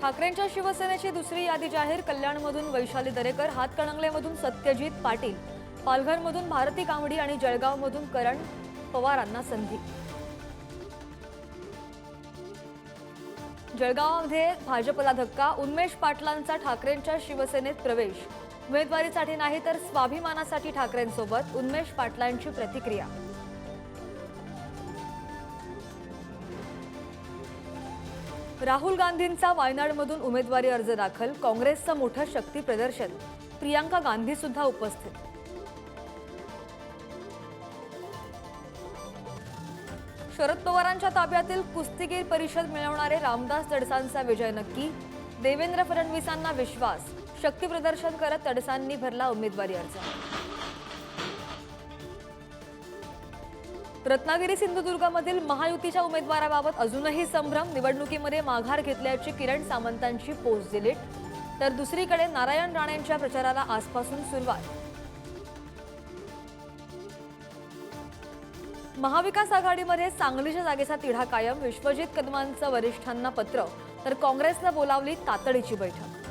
ठाकरेंच्या शिवसेनेची दुसरी यादी जाहीर कल्याणमधून वैशाली दरेकर हातकणंगलेमधून सत्यजित पाटील पालघरमधून भारती कांबडी आणि जळगावमधून करण पवारांना संधी. जळगावमध्ये भाजपला धक्का उन्मेष पाटलांचा ठाकरेंच्या शिवसेनेत प्रवेश. उमेदवारीसाठी नाही तर स्वाभिमानासाठी ठाकरेंसोबत उन्मेष पाटलांची प्रतिक्रिया. राहुल गांधींचा वायनाडमधून उमेदवारी अर्ज दाखल काँग्रेसचं मोठं शक्ती प्रदर्शन. प्रियांका गांधी सुद्धा उपस्थित. शरद पवारांच्या ताब्यातील कुस्तीगीर परिषद मिळवणारे रामदास तडसांचा विजय नक्की. देवेंद्र फडणवीसांना विश्वास. शक्ती प्रदर्शन करत तडसांनी भरला उमेदवारी अर्ज. रत्नागिरी सिंधुदुर्गमधील महायुतीच्या उमेदवाराबाबत अजूनही संभ्रम. निवडणुकीमध्ये माघार घेतल्याची किरण सामंतांची पोस्ट डिलीट तर दुसरीकडे नारायण राणेंच्या प्रचाराला आजपासून सुरुवात. महाविकास आघाडीमध्ये सांगलीच्या जागेचा तिढा कायम. विश्वजित कदमांचं वरिष्ठांना पत्र. तर काँग्रेसनं बोलावली तातडीची बैठक.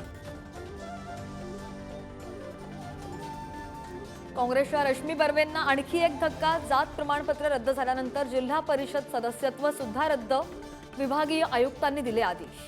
काँग्रेसच्या रश्मी बर्वेंना आणखी एक धक्का. जात प्रमाणपत्र रद्द झाल्यानंतर जिल्हा परिषद सदस्यत्व सुद्धा रद्द. विभागीय आयुक्तांनी दिले आदेश.